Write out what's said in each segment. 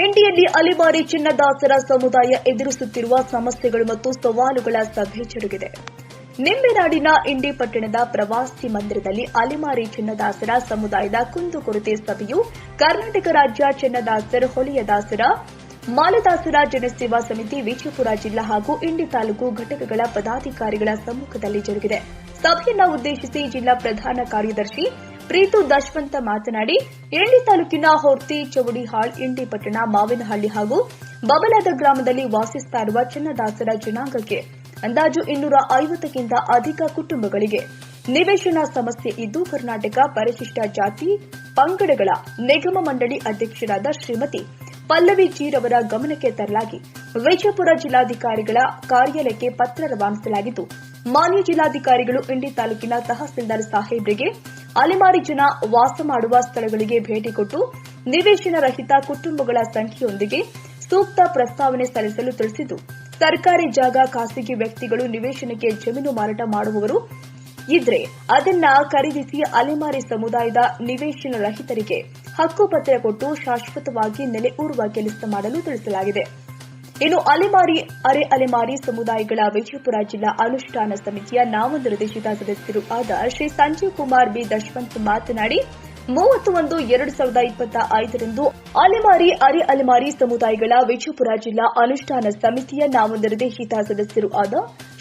ಇಂಡಿಯಲ್ಲಿ ಅಲಿಮಾರಿ ಚಿನ್ನದಾಸರ ಸಮುದಾಯ ಎದುರಿಸುತ್ತಿರುವ ಸಮಸ್ಯೆಗಳು ಮತ್ತು ಸವಾಲುಗಳ ಸಭೆ ಜರುಗಿದೆ ನಿಂಬೆನಾಡಿನ ಇಂಡಿ ಪಟ್ಟಣದ ಪ್ರವಾಸಿ ಮಂದಿರದಲ್ಲಿ ಅಲಿಮಾರಿ ಚಿನ್ನದಾಸರ ಸಮುದಾಯದ ಕುಂದುಕೊರತೆ ಸಭೆಯು ಕರ್ನಾಟಕ ರಾಜ್ಯ ಚಿನ್ನದಾಸರ ಹೊಲಿಯದಾಸರ ಮಾಲದಾಸರ ಜನಸೇವಾ ಸಮಿತಿ, ವಿಜಯಪುರ ಜಿಲ್ಲಾ ಹಾಗೂ ಇಂಡಿ ತಾಲೂಕು ಘಟಕಗಳ ಪದಾಧಿಕಾರಿಗಳ ಸಮ್ಮುಖದಲ್ಲಿ ಜರುಗಿದೆ. ಸಭೆಯನ್ನು ಉದ್ದೇಶಿಸಿ ಜಿಲ್ಲಾ ಪ್ರಧಾನ ಕಾರ್ಯದರ್ಶಿ ಪ್ರೀತು ದಶವಂತ ಮಾತನಾಡಿ ಎಂಡಿ ತಾಲೂಕಿನ ಹೊರ್ತಿ ಚೌಡಿಹಾಳ್, ಇಂಡಿ ಪಟ್ಟಣ, ಮಾವಿನಹಳ್ಳಿ ಹಾಗೂ ಬಬಲದ ಗ್ರಾಮದಲ್ಲಿ ವಾಸಿಸ್ತಾ ಇರುವ ಚಿನ್ನದಾಸರ ಜನಾಂಗಕ್ಕೆ ಅಂದಾಜು ಇನ್ನೂರ ಐವತ್ತಕ್ಕಿಂತ ಅಧಿಕ ಕುಟುಂಬಗಳಿಗೆ ನಿವೇಶನ ಸಮಸ್ಯೆ ಇದ್ದು, ಕರ್ನಾಟಕ ಪರಿಶಿಷ್ಟ ಜಾತಿ ಪಂಗಡಗಳ ನಿಗಮ ಮಂಡಳಿ ಅಧ್ಯಕ್ಷರಾದ ಶ್ರೀಮತಿ ಪಲ್ಲವಿ ಜೀರವರ ಗಮನಕ್ಕೆ ತರಲಾಗಿ, ವಿಜಯಪುರ ಜಿಲ್ಲಾಧಿಕಾರಿಗಳ ಕಾರ್ಯಾಲಯಕ್ಕೆ ಪತ್ರ ರವಾನಿಸಲಾಗಿದ್ದು, ಮಾನ್ಯ ಜಿಲ್ಲಾಧಿಕಾರಿಗಳು ಇಂಡಿ ತಾಲೂಕಿನ ತಹಸೀಲ್ದಾರ್ ಸಾಹೇಬ್ರಿಗೆ ಅಲೆಮಾರಿ ಜನ ವಾಸ ಮಾಡುವ ಸ್ಥಳಗಳಿಗೆ ಭೇಟಿ ಕೊಟ್ಟು ನಿವೇಶನ ರಹಿತ ಕುಟುಂಬಗಳ ಸಂಖ್ಯೆಯೊಂದಿಗೆ ಸೂಕ್ತ ಪ್ರಸ್ತಾವನೆ ಸಲ್ಲಿಸಲು ತಿಳಿಸಿದ್ದು, ಸರ್ಕಾರಿ ಜಾಗ ಖಾಸಗಿ ವ್ಯಕ್ತಿಗಳು ನಿವೇಶನಕ್ಕೆ ಜಮೀನು ಮಾರಾಟ ಮಾಡುವವರು ಇದ್ರೆ ಅದನ್ನ ಖರೀದಿಸಿ ಅಲೆಮಾರಿ ಸಮುದಾಯದ ನಿವೇಶನ ರಹಿತರಿಗೆ ಹಕ್ಕುಪತ್ರ ಕೊಟ್ಟು ಶಾಶ್ವತವಾಗಿ ನೆಲೆ ಊರುವ ಕೆಲಸ ಮಾಡಲು ತಿಳಿಸಲಾಗಿದೆ. ಇನ್ನು ಅಲೆಮಾರಿ, ಅರೆ ಅಲೆಮಾರಿ ಸಮುದಾಯಗಳ ವಿಜಯಪುರ ಜಿಲ್ಲಾ ಅನುಷ್ಠಾನ ಸಮಿತಿಯ ನಾಮನಿರ್ದೇಶಿತ ಸದಸ್ಯರು ಆದ ಶ್ರೀ ಸಂಜೀವ್ ಕುಮಾರ್ ಬಿ. ದಶವಂತ್ ಮಾತನಾಡಿ ಮೂವತ್ತು ಒಂದು ಎರಡು ಸಾವಿರದ ಇಪ್ಪತ್ತ ಐದರಂದು ಅಲೆಮಾರಿ, ಅರೆ ಅಲೆಮಾರಿ ಸಮುದಾಯಗಳ ವಿಜಯಪುರ ಜಿಲ್ಲಾ ಅನುಷ್ಠಾನ ಸಮಿತಿಯ ನಾಮನಿರ್ದೇಶಿತ ಸದಸ್ಯರು ಆದ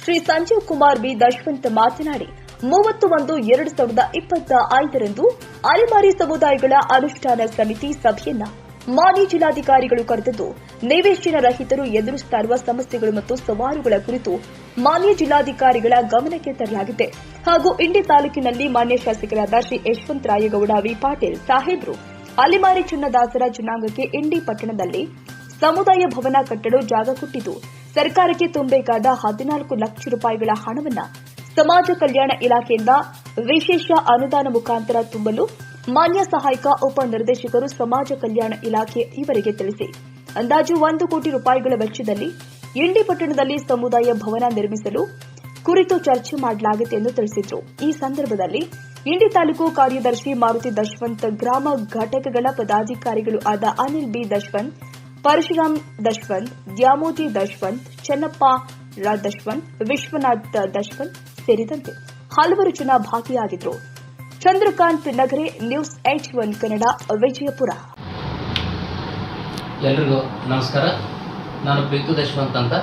ಶ್ರೀ ಸಂಜೀವ್ ಕುಮಾರ್ ಬಿ. ದಶವಂತ್ ಮಾತನಾಡಿ ಮೂವತ್ತು ಒಂದು ಎರಡು ಸಾವಿರದ ಇಪ್ಪತ್ತ ಐದರಂದು ಅಲೆಮಾರಿ ಸಮುದಾಯಗಳ ಅನುಷ್ಠಾನ ಸಮಿತಿ ಸಭೆಯನ್ನ ಮಾನ್ಯ ಜಿಲ್ಲಾಧಿಕಾರಿಗಳು ಕರೆದಿದ್ದು ನಿವೇಶನ ರಹಿತರು ಎದುರಿಸುತ್ತಾ ಇರುವ ಸಮಸ್ಯೆಗಳು ಮತ್ತು ಸವಾಲುಗಳ ಕುರಿತು ಮಾನ್ಯ ಜಿಲ್ಲಾಧಿಕಾರಿಗಳ ಗಮನಕ್ಕೆ ತರಲಾಗಿದೆ. ಹಾಗೂ ಇಂಡಿ ತಾಲೂಕಿನಲ್ಲಿ ಮಾನ್ಯ ಶಾಸಕರಾದ ಶ್ರೀ ಯಶವಂತ ರಾಯಗೌಡ, ವಿ. ಪಾಟೀಲ್ ಸಾಹೇಬ್ರು, ಅಲಿಮಾರಿ ಚಿನ್ನದಾಸರ ಜನಾಂಗಕ್ಕೆ ಇಂಡಿ ಪಟ್ಟಣದಲ್ಲಿ ಸಮುದಾಯ ಭವನ ಕಟ್ಟಲು ಜಾಗ ಕೊಟ್ಟಿದ್ದು, ಸರ್ಕಾರಕ್ಕೆ ತುಂಬಬೇಕಾದ ಹದಿನಾಲ್ಕು ಲಕ್ಷ ರೂಪಾಯಿಗಳ ಹಣವನ್ನು ಸಮಾಜ ಕಲ್ಯಾಣ ಇಲಾಖೆಯಿಂದ ವಿಶೇಷ ಅನುದಾನ ಮುಖಾಂತರ ತುಂಬಲು ಮಾನ್ಯ ಸಹಾಯಕ ಉಪನಿರ್ದೇಶಕರು ಸಮಾಜ ಕಲ್ಯಾಣ ಇಲಾಖೆ ಇವರಿಗೆ ತಿಳಿಸಿ. ಅಂದಾಜು ಒಂದು ಕೋಟಿ ರೂಪಾಯಿಗಳ ವೆಚ್ಚದಲ್ಲಿ ಇಂಡಿ ಪಟ್ಟಣದಲ್ಲಿ ಸಮುದಾಯ ಭವನ ನಿರ್ಮಿಸಲು ಕುರಿತು ಚರ್ಚೆ ಮಾಡಲಾಗಿದೆ ಎಂದು ತಿಳಿಸಿದರು. ಈ ಸಂದರ್ಭದಲ್ಲಿ ಇಂಡಿ ತಾಲೂಕು ಕಾರ್ಯದರ್ಶಿ ಮಾರುತಿ ದಶವಂತ್, ಗ್ರಾಮ ಘಟಕಗಳ ಪದಾಧಿಕಾರಿಗಳು ಆದ ಅನಿಲ್ ಬಿ ದಶವಂತ್, ಪರಶುರಾಮ್ ದಶವಂತ್ ದ್ಯಾಮೋತಿ ದಶವಂತ್, ಚೆನ್ನಪ್ಪ ರಾ ದಶವಂತ್, ವಿಶ್ವನಾಥ್ ದಶವಂತ್ ಸೇರಿದಂತೆ ಹಲವರು ಜನ ಭಾಗಿಯಾಗಿದ್ದರು Chandrakant Nagare news at one Kannada, Vijayapura. ಎಲ್ರಿಗೂ ನಮಸ್ಕಾರ. ನಾನು ಪ್ರೀತು ದಶವಂತ್ ಅಂತ.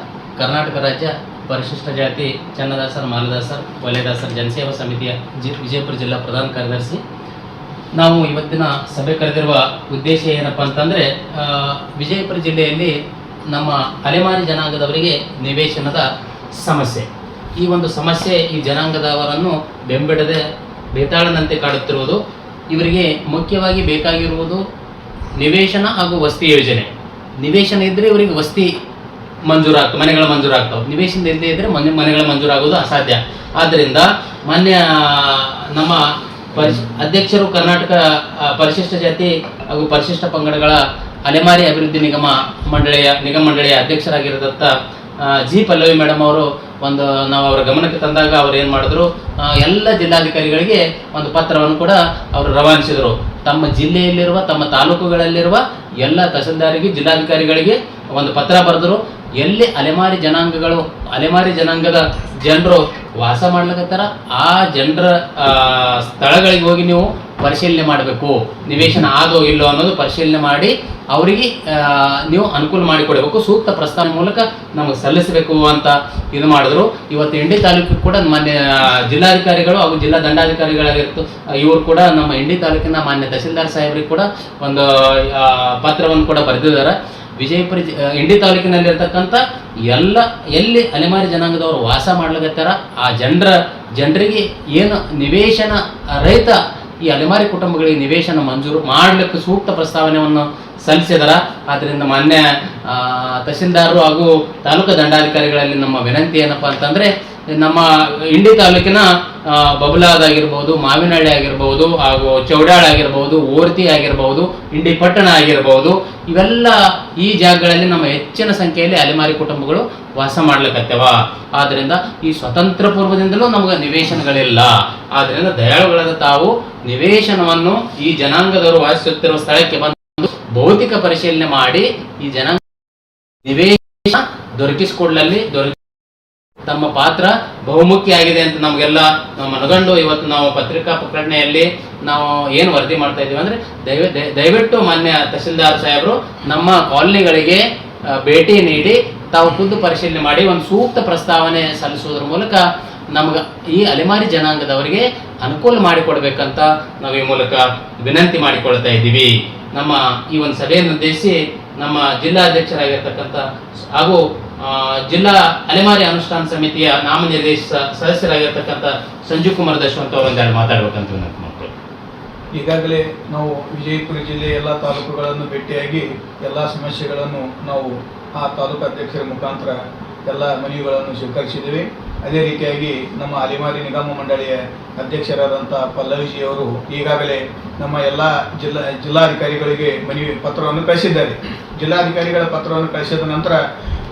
ಕರ್ನಾಟಕ ರಾಜ್ಯ ಪರಿಶಿಷ್ಟ ಜಾತಿ ಚನ್ನದಾಸರ, ಮಾಲದಾಸರ್, ವಲಯದಾಸರ್ ಜನಸೇವಾ ಸಮಿತಿಯ ವಿಜಯಪುರ ಜಿಲ್ಲಾ ಪ್ರಧಾನ ಕಾರ್ಯದರ್ಶಿ. ನಾವು ಇವತ್ತಿನ ಸಭೆ ಕರೆದಿರುವ ಉದ್ದೇಶ ಏನಪ್ಪ ಅಂತಂದರೆ ವಿಜಯಪುರ ಜಿಲ್ಲೆಯಲ್ಲಿ ನಮ್ಮ ಅಲೆಮಾರಿ ಜನಾಂಗದವರಿಗೆ ನಿವೇಶನದ ಸಮಸ್ಯೆ. ಈ ಒಂದು ಸಮಸ್ಯೆ ಈ ಜನಾಂಗದವರನ್ನು ಬೆಂಬಿಡದೆ ಬೇತಾಳನಂತೆ ಕಾಡುತ್ತಿರುವುದು ಇವರಿಗೆ ಮುಖ್ಯವಾಗಿ ಬೇಕಾಗಿರುವುದು ನಿವೇಶನ ಹಾಗೂ ವಸತಿ ಯೋಜನೆ. ನಿವೇಶನ ಇದ್ದರೆ ಇವರಿಗೆ ವಸತಿ ಮಂಜೂರಾಗ್ತವೆ ಮನೆಗಳ ಮಂಜೂರಾಗ್ತವೆ. ನಿವೇಶನ ಇಲ್ಲದೇ ಇದ್ದರೆ ಮನೆ, ಮನೆಗಳ ಮಂಜೂರಾಗೋದು ಅಸಾಧ್ಯ. ಆದ್ದರಿಂದ ಮಾನ್ಯ, ನಮ್ಮ ಪರಿಶ್, ಅಧ್ಯಕ್ಷರು ಕರ್ನಾಟಕ ಪರಿಶಿಷ್ಟ ಜಾತಿ ಹಾಗೂ ಪರಿಶಿಷ್ಟ ಪಂಗಡಗಳ ಅಲೆಮಾರಿ ಅಭಿವೃದ್ಧಿ ನಿಗಮ ಮಂಡಳಿಯ ನಿಗಮ ಮಂಡಳಿಯ ಅಧ್ಯಕ್ಷರಾಗಿರದಂಥ ಜಿ ಪಲ್ಲವಿ ಮೇಡಮ್ ಅವರು ಒಂದು ನಾವು ಅವರ ಗಮನಕ್ಕೆ ತಂದಾಗ ಅವ್ರು ಏನು ಮಾಡಿದ್ರು? ಎಲ್ಲ ಜಿಲ್ಲಾಧಿಕಾರಿಗಳಿಗೆ ಒಂದು ಪತ್ರವನ್ನು ಕೂಡ ಅವರು ರವಾನಿಸಿದರು. ತಮ್ಮ ಜಿಲ್ಲೆಯಲ್ಲಿರುವ, ತಮ್ಮ ತಾಲೂಕುಗಳಲ್ಲಿರುವ ಎಲ್ಲ ತಹಸೀಲ್ದಾರಿಗೆ, ಜಿಲ್ಲಾಧಿಕಾರಿಗಳಿಗೆ ಒಂದು ಪತ್ರ ಬರೆದರು. ಎಲ್ಲಿ ಅಲೆಮಾರಿ ಜನಾಂಗಗಳು, ಅಲೆಮಾರಿ ಜನಾಂಗದ ಜನರು ವಾಸ ಮಾಡ್ಲಿಕ್ಕತ್ತಾರ ಆ ಜನರ ಸ್ಥಳಗಳಿಗೆ ಹೋಗಿ ನೀವು ಪರಿಶೀಲನೆ ಮಾಡಬೇಕು. ನಿವೇಶನ ಆಗೋ ಇಲ್ಲೋ ಅನ್ನೋದು ಪರಿಶೀಲನೆ ಮಾಡಿ, ಅವರಿಗೆ ನೀವು ಅನುಕೂಲ ಮಾಡಿಕೊಡಬೇಕು. ಸೂಕ್ತ ಪ್ರಸ್ತಾವನೆ ಮೂಲಕ ನಮಗೆ ಸಲ್ಲಿಸಬೇಕು ಅಂತ ಇದು ಮಾಡಿದ್ರು. ಇವತ್ತು ಇಂಡಿ ತಾಲೂಕು ಕೂಡ ಮಾನ್ಯ ಜಿಲ್ಲಾಧಿಕಾರಿಗಳು ಹಾಗೂ ಜಿಲ್ಲಾ ದಂಡಾಧಿಕಾರಿಗಳಾಗಿತ್ತು ಇವರು ಕೂಡ ನಮ್ಮ ಇಂಡಿ ತಾಲೂಕಿನ ಮಾನ್ಯ ತಹಸೀಲ್ದಾರ್ ಸಾಹೇಬ್ರಿಗೆ ಕೂಡ ಒಂದು ಪತ್ರವನ್ನು ಕೂಡ ಬರೆದಿದ್ದಾರೆ. ವಿಜಯಪುರ ಇಂಡಿ ತಾಲೂಕಿನಲ್ಲಿರ್ತಕ್ಕಂಥ ಎಲ್ಲ, ಎಲ್ಲಿ ಅಲೆಮಾರಿ ಜನಾಂಗದವರು ವಾಸ ಮಾಡ್ಲಿಕತ್ತಾರ, ಆ ಜನರ, ಜನರಿಗೆ ಏನು ನಿವೇಶನ ರಹಿತ ಈ ಅಲೆಮಾರಿ ಕುಟುಂಬಗಳಿಗೆ ನಿವೇಶನ ಮಂಜೂರು ಮಾಡಲಿಕ್ಕೆ ಸೂಕ್ತ ಪ್ರಸ್ತಾವನೆಯನ್ನು ಸಲ್ಲಿಸಿದಾರ. ಆದ್ದರಿಂದ ಮಾನ್ಯ ತಹಸೀಲ್ದಾರರು ಹಾಗೂ ತಾಲೂಕು ದಂಡಾಧಿಕಾರಿಗಳಲ್ಲಿ ನಮ್ಮ ವಿನಂತಿ ಏನಪ್ಪ ಅಂತಂದ್ರೆ ನಮ್ಮ ಇಂಡಿ ತಾಲೂಕಿನ ಬಬಲಾದಾಗಿರ್ಬೋದು ಮಾವಿನಹಳ್ಳಿ ಆಗಿರ್ಬೋದು, ಹಾಗೂ ಚೌಡಾಳ ಆಗಿರ್ಬೋದು, ಓರ್ತಿ ಆಗಿರ್ಬೋದು, ಇಂಡಿ ಪಟ್ಟಣ ಆಗಿರ್ಬೋದು, ಇವೆಲ್ಲ ಈ ಜಾಗಗಳಲ್ಲಿ ನಮ್ಮ ಹೆಚ್ಚಿನ ಸಂಖ್ಯೆಯಲ್ಲಿ ಅಲೆಮಾರಿ ಕುಟುಂಬಗಳು ವಾಸ ಮಾಡ್ಲಿಕ್ಕತ್ತವ ಆದ್ರಿಂದ ಈ ಸ್ವತಂತ್ರ ಪೂರ್ವದಿಂದಲೂ ನಮಗೆ ನಿವೇಶನಗಳಿಲ್ಲ. ಆದ್ರಿಂದ ದಯಾಳುಗಳಾದ ತಾವು ನಿವೇಶನವನ್ನು ಈ ಜನಾಂಗದವರು ವಾಸಿಸುತ್ತಿರುವ ಸ್ಥಳಕ್ಕೆ ಬಂದು ಭೌತಿಕ ಪರಿಶೀಲನೆ ಮಾಡಿ ಈ ಜನಾಂಗ ನಿವೇಶ ದೊರಕಿಸಿಕೊಡ್ಲಲ್ಲಿ ದೊರಕಿ ತಮ್ಮ ಪಾತ್ರ ಬಹುಮುಖ್ಯ ಆಗಿದೆ ಅಂತ ನಮಗೆಲ್ಲ ನಾವು ಮನಗಂಡು ಇವತ್ತು ನಾವು ಪತ್ರಿಕಾ ಪ್ರಕಟಣೆಯಲ್ಲಿ ನಾವು ಏನು ವರದಿ ಮಾಡ್ತಾ ಇದ್ದೀವಿ ಅಂದ್ರೆ ದಯವ ದಯ- ದಯವಿಟ್ಟು ಮಾನ್ಯ ತಹಸೀಲ್ದಾರ್ ಸಾಹೇಬರು, ನಮ್ಮ ಕಾಲನಿಗಳಿಗೆ ಭೇಟಿ ನೀಡಿ ತಾವು ಖುದ್ದು ಪರಿಶೀಲನೆ ಮಾಡಿ ಒಂದು ಸೂಕ್ತ ಪ್ರಸ್ತಾವನೆ ಸಲ್ಲಿಸುವುದರ ಮೂಲಕ ನಮ್ಗೆ ಈ ಅಲೆಮಾರಿ ಜನಾಂಗದವರಿಗೆ ಅನುಕೂಲ ಮಾಡಿಕೊಡ್ಬೇಕಂತ ನಾವು ಈ ಮೂಲಕ ವಿನಂತಿ ಮಾಡಿಕೊಳ್ತಾ ಇದ್ದೀವಿ. ನಮ್ಮ ಈ ಒಂದು ಸಭೆಯನ್ನು ಉದ್ದೇಶಿಸಿ ನಮ್ಮ ಜಿಲ್ಲಾಧ್ಯಕ್ಷರಾಗಿರ್ತಕ್ಕಂಥ ಹಾಗೂ ಜಿಲ್ಲಾ ಅಲೆಮಾರಿ ಅನುಷ್ಠಾನ ಸಮಿತಿಯ ನಾಮನಿರ್ದೇಶಿತ ಸದಸ್ಯರಾಗಿರ್ತಕ್ಕಂಥ ಸಂಜೀವ್ ಕುಮಾರ್ ದಶವಂತ ಅವರು ಮಾತಾಡಬೇಕಂತ ಈಗಾಗಲೇ ನಾವು ವಿಜಯಪುರ ಜಿಲ್ಲೆಯ ಎಲ್ಲ ತಾಲೂಕುಗಳನ್ನು ಭೇಟಿಯಾಗಿ ಎಲ್ಲ ಸಮಸ್ಯೆಗಳನ್ನು ನಾವು ಆ ತಾಲೂಕು ಅಧ್ಯಕ್ಷರ ಮುಖಾಂತರ ಎಲ್ಲ ಮನವಿಗಳನ್ನು ಸ್ವೀಕರಿಸಿದ್ದೇವೆ. ಅದೇ ರೀತಿಯಾಗಿ ನಮ್ಮ ಅಲೆಮಾರಿ ನಿಗಮ ಮಂಡಳಿಯ ಅಧ್ಯಕ್ಷರಾದಂಥ ಪಲ್ಲವಿಜಿ ಅವರು ಈಗಾಗಲೇ ನಮ್ಮ ಎಲ್ಲ ಜಿಲ್ಲಾ, ಜಿಲ್ಲಾಧಿಕಾರಿಗಳಿಗೆ ಮನವಿ ಪತ್ರವನ್ನು ಕಳಿಸಿದ್ದಾರೆ. ಜಿಲ್ಲಾಧಿಕಾರಿಗಳ ಪತ್ರವನ್ನು ಕಳಿಸಿದ ನಂತರ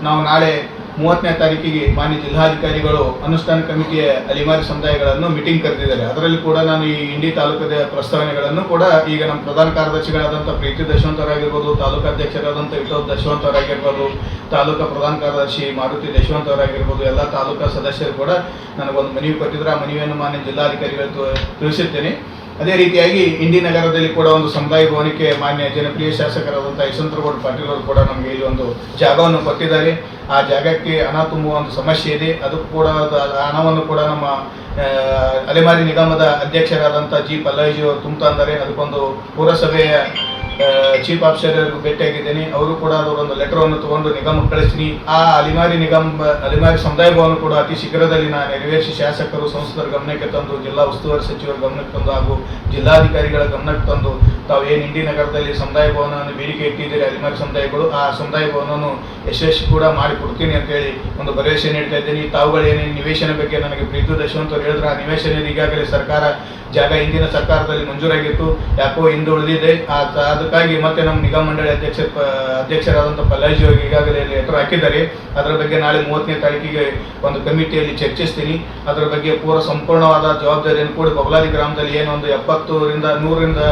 ನಾವು ನಾಳೆ ಮೂವತ್ತನೇ ತಾರೀಕಿಗೆ ಮಾನ್ಯ ಜಿಲ್ಲಾಧಿಕಾರಿಗಳು ಅನುಷ್ಠಾನ ಕಮಿಟಿಯ ಅಲಿಮಾರಿ ಸಮುದಾಯಗಳನ್ನು ಮೀಟಿಂಗ್ ಕರೆದಿದ್ದಾರೆ. ಅದರಲ್ಲಿ ಕೂಡ ನಾನು ಈ ಇಂಡಿ ತಾಲೂಕದ ಪ್ರಸ್ತಾವನೆಗಳನ್ನು ಕೂಡ ಈಗ ನಮ್ಮ ಪ್ರಧಾನ ಕಾರ್ಯದರ್ಶಿಗಳಾದಂಥ ಪ್ರೀತಿ ದಶವಂತರಾಗಿರ್ಬೋದು ತಾಲೂಕು ಅಧ್ಯಕ್ಷರಾದಂಥ ವಿಠೋ ದಶವಂತ್ ಅವರಾಗಿರ್ಬೋದು ತಾಲೂಕಾ ಪ್ರಧಾನ ಕಾರ್ಯದರ್ಶಿ ಮಾರುತಿ ದಶವಂತ್ ಅವರಾಗಿರ್ಬೋದು ಎಲ್ಲ ತಾಲೂಕಾ ಸದಸ್ಯರು ಕೂಡ ನನಗೊಂದು ಮನವಿ ಕೊಟ್ಟಿದ್ರು ಆ ಮನವಿಯನ್ನು ಮಾನ್ಯ ಜಿಲ್ಲಾಧಿಕಾರಿಗಳು ತಿಳಿಸಿದ್ದೇನೆ ಅದೇ ರೀತಿಯಾಗಿ ಇಂಡಿ ನಗರದಲ್ಲಿ ಕೂಡ ಒಂದು ಸಮುದಾಯ ಭವನಕ್ಕೆ ಮಾನ್ಯ ಜನಪ್ರಿಯ ಶಾಸಕರಾದಂಥ ಯಶವಂತರಗೌಡ ಪಾಟೀಲ್ ಅವರು ಕೂಡ ನಮಗೆ ಇಲ್ಲಿ ಒಂದು ಜಾಗವನ್ನು ಕೊಟ್ಟಿದ್ದಾರೆ. ಆ ಜಾಗಕ್ಕೆ ಹಣ ತುಂಬುವ ಒಂದು ಸಮಸ್ಯೆ ಇದೆ. ಅದಕ್ಕೂ ಕೂಡ ಅದು ಆ ಹಣವನ್ನು ಕೂಡ ನಮ್ಮ ಅಲೆಮಾರಿ ನಿಗಮದ ಅಧ್ಯಕ್ಷರಾದಂಥ ಜಿ. ಪಲ್ಲವಿಜಿ ಅವರು ತುಂಬ್ತಾ ಇದ್ದಾರೆ. ಅದಕ್ಕೊಂದು ಪುರಸಭೆಯ ಚೀಫ್ ಆಫೀಸರ್ ಭೇಟಿಯಾಗಿದ್ದೀನಿ. ಅವರು ಕೂಡ ಅದರೊಂದು ಲೆಟರ್ ಅನ್ನು ತಗೊಂಡು ನಿಗಮಕ್ಕೆ ಕಳಿಸ್ತೀನಿ. ಆ ಅಲಿಮಾರಿ ನಿಗಮ, ಅಲಿಮಾರಿ ಸಮುದಾಯ ಭವನ ಕೂಡ ಅತಿ ಶೀಘ್ರದಲ್ಲಿ ನಾನು ನೆರವೇರಿಸಿ ಶಾಸಕರು, ಸಂಸದರ ಗಮನಕ್ಕೆ ತಂದು, ಜಿಲ್ಲಾ ಉಸ್ತುವಾರಿ ಸಚಿವರ ಗಮನಕ್ಕೆ ತಂದು ಹಾಗೂ ಜಿಲ್ಲಾಧಿಕಾರಿಗಳ ಗಮನಕ್ಕೆ ತಂದು ತಾವು ಏನು ಇಂಡಿ ನಗರದಲ್ಲಿ ಸಮುದಾಯ ಭವನವನ್ನು ಬೇಡಿಕೆ ಇಟ್ಟಿದ್ದೀರಿ ಅಲಿಮಾರಿ ಸಮುದಾಯಗಳು, ಆ ಸಮುದಾಯ ಭವನವನ್ನು ಯಶಸ್ವಿ ಕೂಡ ಮಾಡಿಕೊಡ್ತೀನಿ ಅಂತೇಳಿ ಒಂದು ಭರವಸೆ ನೀಡ್ತಾ ಇದ್ದೀನಿ. ತಾವುಗಳು ಏನೇನು ನಿವೇಶನ ಬಗ್ಗೆ ನನಗೆ ಪ್ರೀತು ದಶವಂತರು ಅವರು ಹೇಳಿದ್ರೆ, ಆ ನಿವೇಶನ ಈಗಾಗಲೇ ಸರ್ಕಾರ, ಜಾಗ ಹಿಂದಿನ ಸರ್ಕಾರದಲ್ಲಿ ಮಂಜೂರಾಗಿತ್ತು, ಯಾಕೋ ಹಿಂದೆ ಉಳಿದಿದೆ. ಅದಕ್ಕಾಗಿ ಮತ್ತೆ ನಮ್ಮ ನಿಗಮ ಮಂಡಳಿ ಅಧ್ಯಕ್ಷ ಅಧ್ಯಕ್ಷರಾದಂಥ ಪಲ್ಲಾಜಿ ಅವರಿಗೆ ಈಗಾಗಲೇ ಲೆಟರ್ ಹಾಕಿದ್ದಾರೆ. ಅದರ ಬಗ್ಗೆ ನಾಳೆ ಮೂವತ್ತನೇ ತಾರೀಕಿಗೆ ಒಂದು ಕಮಿಟಿಯಲ್ಲಿ ಚರ್ಚಿಸ್ತೀನಿ. ಅದರ ಬಗ್ಗೆ ಪೂರ ಸಂಪೂರ್ಣವಾದ ಜವಾಬ್ದಾರಿಯನ್ನು ಕೂಡ ಬಬಲಾದಿ ಗ್ರಾಮದಲ್ಲಿ ಏನೊಂದು ಎಪ್ಪತ್ತರಿಂದ ನೂರರಿಂದ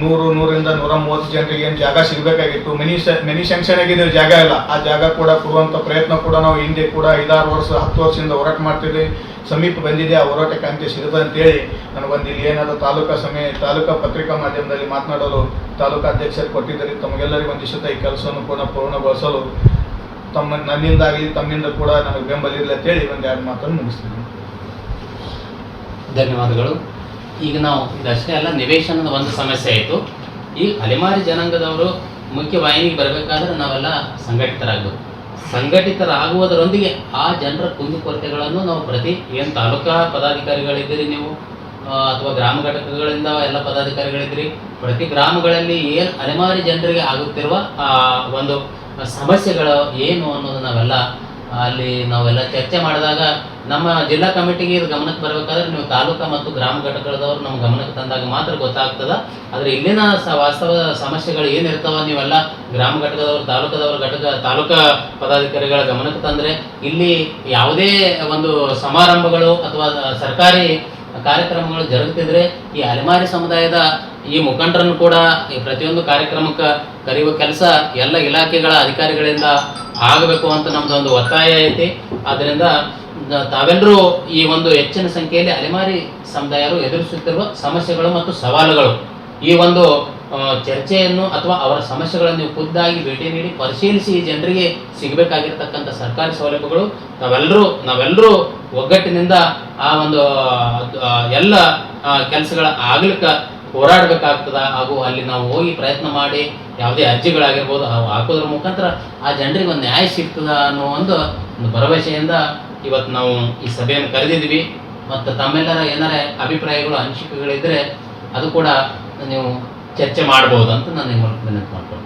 ನೂರು, ನೂರಿಂದ ನೂರ ಮೂವತ್ತು ಜನರಿಗೆ ಏನು ಜಾಗ ಸಿಗಬೇಕಾಗಿತ್ತು? ಮೆನಿ ಮೆನಿ ಸ್ಯಾಂಕ್ಷನ್ ಆಗಿದೆ ಜಾಗ ಇಲ್ಲ. ಆ ಜಾಗ ಕೂಡ ಕೊಡುವಂಥ ಪ್ರಯತ್ನ ಕೂಡ ನಾವು ಹಿಂದೆ ಕೂಡ ಐದಾರು ವರ್ಷ, ಹತ್ತು ವರ್ಷದಿಂದ ಹೋರಾಟ ಮಾಡ್ತೀವಿ ಸಮೀಪ ಬಂದಿದೆ, ಆ ಹೋರಾಟಕ್ಕೆ ಅಂತ್ಯ ಸಿಗುತ್ತೆ ಅಂತೇಳಿ ನನಗೊಂದು ಇಲ್ಲಿ ಏನಾದರೂ ತಾಲೂಕಾ ಸಮಯ ತಾಲೂಕಾ ಪತ್ರಿಕಾ ಮಾಧ್ಯಮದಲ್ಲಿ ಮಾತನಾಡಲು ತಾಲೂಕಾ ಅಧ್ಯಕ್ಷರು ಕೊಟ್ಟಿದ್ದರೆ ತಮಗೆಲ್ಲರಿಗೂ ಒಂದಿಷ್ಟು ಈ ಕೆಲಸವನ್ನು ಕೂಡ ಪೂರ್ಣಗೊಳಿಸಲು ತಮ್ಮ, ನನ್ನಿಂದಾಗಲಿ, ತಮ್ಮಿಂದ ಕೂಡ ನನಗೆ ಬೆಂಬಲ ಇರಲಿ ಅಂತೇಳಿ ಒಂದು ಎರಡು ಮಾತನ್ನು ಮುಗಿಸ್ತೀನಿ. ಧನ್ಯವಾದಗಳು. ಈಗ ನಾವು ಇದಷ್ಟೇ ಅಲ್ಲ, ನಿವೇಶನದ ಒಂದು ಸಮಸ್ಯೆ ಆಯಿತು. ಈ ಅಲೆಮಾರಿ ಜನಾಂಗದವರು ಮುಖ್ಯ ವಾಹಿನಿಗೆ ಬರಬೇಕಾದ್ರೆ ನಾವೆಲ್ಲ ಸಂಘಟಿತರಾಗಬೇಕು. ಸಂಘಟಿತರಾಗುವುದರೊಂದಿಗೆ ಆ ಜನರ ಕುಂದುಕೊರತೆಗಳನ್ನು ನಾವು ಪ್ರತಿ ಏನು ತಾಲೂಕಾ ಪದಾಧಿಕಾರಿಗಳಿದ್ದೀರಿ ನೀವು ಅಥವಾ ಗ್ರಾಮ ಘಟಕಗಳಿಂದ ಎಲ್ಲ ಪದಾಧಿಕಾರಿಗಳಿದ್ದೀರಿ. ಪ್ರತಿ ಗ್ರಾಮಗಳಲ್ಲಿ ಏನು ಅಲೆಮಾರಿ ಜನರಿಗೆ ಆಗುತ್ತಿರುವ ಒಂದು ಸಮಸ್ಯೆಗಳು ಏನು ಅನ್ನೋದು ನಾವೆಲ್ಲ ಅಲ್ಲಿ ನಾವೆಲ್ಲ ಚರ್ಚೆ ಮಾಡಿದಾಗ ನಮ್ಮ ಜಿಲ್ಲಾ ಕಮಿಟಿಗೆ ಇದು ಗಮನಕ್ಕೆ ಬರಬೇಕಾದ್ರೆ ನೀವು ತಾಲೂಕಾ ಮತ್ತು ಗ್ರಾಮ ಘಟಕದವ್ರು ನಮ್ಮ ಗಮನಕ್ಕೆ ತಂದಾಗ ಮಾತ್ರ ಗೊತ್ತಾಗ್ತದ. ಆದರೆ ಇಲ್ಲಿನ ವಾಸ್ತವ ಸಮಸ್ಯೆಗಳು ಏನಿರ್ತಾವ ನೀವೆಲ್ಲ ಗ್ರಾಮ ಘಟಕದವರು, ತಾಲೂಕದವ್ರ ಘಟಕ, ತಾಲೂಕಾ ಪದಾಧಿಕಾರಿಗಳ ಗಮನಕ್ಕೆ ತಂದರೆ ಇಲ್ಲಿ ಯಾವುದೇ ಒಂದು ಸಮಾರಂಭಗಳು ಅಥವಾ ಸರ್ಕಾರಿ ಕಾರ್ಯಕ್ರಮಗಳು ಜರುಗುತ್ತಿದ್ರೆ ಈ ಅಲೆಮಾರಿ ಸಮುದಾಯದ ಈ ಮುಖಂಡರನ್ನು ಕೂಡ ಈ ಪ್ರತಿಯೊಂದು ಕಾರ್ಯಕ್ರಮಕ್ಕೆ ಕರೆಯುವ ಕೆಲಸ ಎಲ್ಲ ಇಲಾಖೆಗಳ ಅಧಿಕಾರಿಗಳಿಂದ ಆಗಬೇಕು ಅಂತ ನಮ್ದೊಂದು ಒತ್ತಾಯ ಐತಿ. ಆದ್ದರಿಂದ ತಾವೆಲ್ಲರೂ ಈ ಒಂದು ಹೆಚ್ಚಿನ ಸಂಖ್ಯೆಯಲ್ಲಿ ಅಲೆಮಾರಿ ಸಮುದಾಯರು ಎದುರಿಸುತ್ತಿರುವ ಸಮಸ್ಯೆಗಳು ಮತ್ತು ಸವಾಲುಗಳು. ಈ ಒಂದು ಚರ್ಚೆಯನ್ನು ಅಥವಾ ಅವರ ಸಮಸ್ಯೆಗಳನ್ನು ನೀವು ಖುದ್ದಾಗಿ ಭೇಟಿ ನೀಡಿ ಪರಿಶೀಲಿಸಿ ಈ ಜನರಿಗೆ ಸಿಗಬೇಕಾಗಿರ್ತಕ್ಕಂಥ ಸರ್ಕಾರಿ ಸೌಲಭ್ಯಗಳು. ತಾವೆಲ್ಲರೂ, ನಾವೆಲ್ಲರೂ ಒಗ್ಗಟ್ಟಿನಿಂದ ಆ ಒಂದು ಎಲ್ಲ ಕೆಲಸಗಳ ಆಗ್ಲಿಕ್ಕೆ ಹೋರಾಡಬೇಕಾಗ್ತದ ಹಾಗೂ ಅಲ್ಲಿ ನಾವು ಹೋಗಿ ಪ್ರಯತ್ನ ಮಾಡಿ ಯಾವುದೇ ಅರ್ಜಿಗಳಾಗಿರ್ಬೋದು ಅವು ಹಾಕೋದ್ರ ಮುಖಾಂತರ ಆ ಜನರಿಗೆ ಒಂದು ನ್ಯಾಯ ಸಿಗ್ತದ ಅನ್ನೋ ಒಂದು ಒಂದು ಭರವಸೆಯಿಂದ ಇವತ್ತು ನಾವು ಈ ಸಭೆಯನ್ನು ಕರೆದಿದ್ದೀವಿ. ಮತ್ತು ತಮ್ಮೆಲ್ಲರ ಏನಾರ ಅಭಿಪ್ರಾಯಗಳು ಅನಿಸಿಕೆಗಳಿದ್ದರೆ ಅದು ಕೂಡ ನೀವು ಚರ್ಚೆ ಮಾಡ್ಬೋದು ಅಂತ ನಾನು ನಿಮ್ಮ ವಿನಂತಿ ಮಾಡ್ಕೊಳ್ತೇನೆ.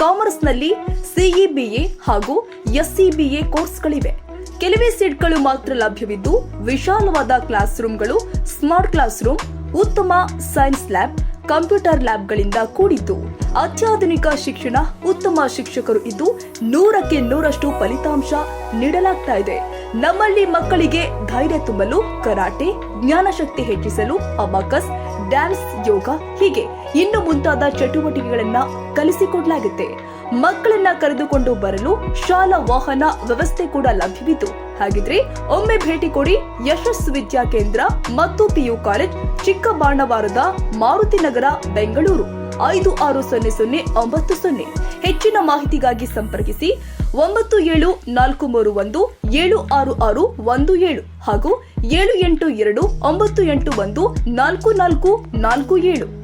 ಕಾಮರ್ಸ್ನಲ್ಲಿ ಸಿಇಬಿಎ ಹಾಗೂ ಎಸ್ಸಿಬಿಎ ಕೋರ್ಸ್ಗಳಿವೆ. ಕೆಲವೇ ಸೀಟ್ಗಳು ಮಾತ್ರ ಲಭ್ಯವಿದ್ದು, ವಿಶಾಲವಾದ ಕ್ಲಾಸ್ ರೂಮ್ಗಳು ಸ್ಮಾರ್ಟ್ ಕ್ಲಾಸ್ ರೂಮ್ ಉತ್ತಮ ಸೈನ್ಸ್ ಲ್ಯಾಬ್, ಕಂಪ್ಯೂಟರ್ ಲ್ಯಾಬ್ಗಳಿಂದ ಕೂಡಿದ್ದು. ಅತ್ಯಾಧುನಿಕ ಶಿಕ್ಷಣ ಉತ್ತಮ ಶಿಕ್ಷಕರು ಇದ್ದು, ನೂರಕ್ಕೆ ನೂರಷ್ಟು ಫಲಿತಾಂಶ ನೀಡಲಾಗ್ತಾ ಇದೆ. ನಮ್ಮಲ್ಲಿ ಮಕ್ಕಳಿಗೆ ಧೈರ್ಯ ತುಂಬಲು, ಕರಾಟೆ, ಜ್ಞಾನಶಕ್ತಿ ಹೆಚ್ಚಿಸಲು ಅಬಾಕಸ್ ಡ್ಯಾನ್ಸ್, ಯೋಗ ಹೀಗೆ ಇನ್ನು ಮುಂತಾದ ಚಟುವಟಿಕೆಗಳನ್ನ ಕಲಿಸಿಕೊಡಲಾಗುತ್ತೆ. ಮಕ್ಕಳನ್ನ ಕರೆದುಕೊಂಡು ಬರಲು ಶಾಲಾ ವಾಹನ ವ್ಯವಸ್ಥೆ ಕೂಡ ಲಭ್ಯವಿದ್ದು ಹಾಗಿದ್ರೆ ಒಮ್ಮೆ ಭೇಟಿ ಕೊಡಿ ಯಶಸ್ ವಿದ್ಯಾ ಕೇಂದ್ರ ಮತ್ತು ಪಿಯು ಕಾಲೇಜ್, ಚಿಕ್ಕಬಾಣವಾರದ ಮಾರುತಿ ನಗರ, ಬೆಂಗಳೂರು. ಐದು ಆರು ಸೊನ್ನೆ ಸೊನ್ನೆ ಒಂಬತ್ತು ಸೊನ್ನೆ. ಹೆಚ್ಚಿನ ಮಾಹಿತಿಗಾಗಿ ಸಂಪರ್ಕಿಸಿ ಒಂಬತ್ತು ಏಳು ನಾಲ್ಕು ಮೂರು ಒಂದು ಏಳು ಆರು ಆರು ಒಂದು ಏಳು ಹಾಗೂ ಏಳು ಎಂಟು ಎರಡು ಒಂಬತ್ತು ಎಂಟು ಒಂದು ನಾಲ್ಕು ನಾಲ್ಕು ನಾಲ್ಕು ಏಳು.